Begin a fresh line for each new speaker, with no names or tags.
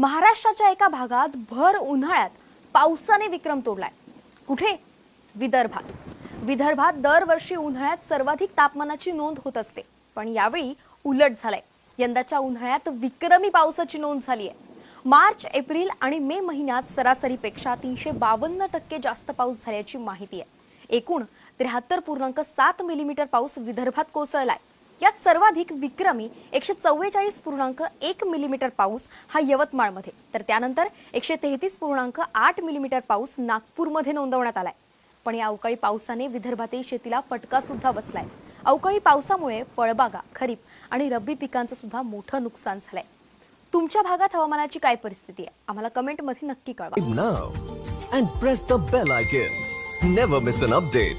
महाराष्ट्राच्या एका भागात भर उन्हाळ्यात पावसाने विक्रम तोडलाय. कुठे? विदर्भात. विदर्भात दरवर्षी उन्हाळ्यात सर्वाधिक तापमानाची नोंद होत असते. पण यावेळी उलट झालंय. यंदाच्या उन्हाळ्यात विक्रमी पावसाची नोंद झाली आहे मार्च एप्रिल आणि मे महिन्यात सरासरीपेक्षा तीनशे बावन्न टक्के जास्त पाऊस झाल्याची माहिती आहे. एकूण त्र्याहत्तर पूर्णांक सात मिलीमीटर पाऊस विदर्भात कोसळलाय. यात सर्वाधिक विक्रमी एकशे चव्वेचाळीस पूर्णांक एक मिलीमीटर पाऊस हा यवतमाळमध्ये. तर त्यानंतर एकशे तेहतीस पूर्णांक आठ मिलीमीटर पाऊस नागपूरमध्ये नोंदवण्यात आलाय. पण या अवकाळी पावसाने विदर्भातील शेतीला फटका सुद्धा बसलाय. अवकाळी पावसामुळे फळबागा खरीप आणि रब्बी पिकांचं सुद्धा मोठं नुकसान झालंय. तुमच्या भागात हवामानाची काय परिस्थिती आहे? आम्हाला कमेंटमध्ये नक्की कळवा.
And press the bell icon. Never miss an update.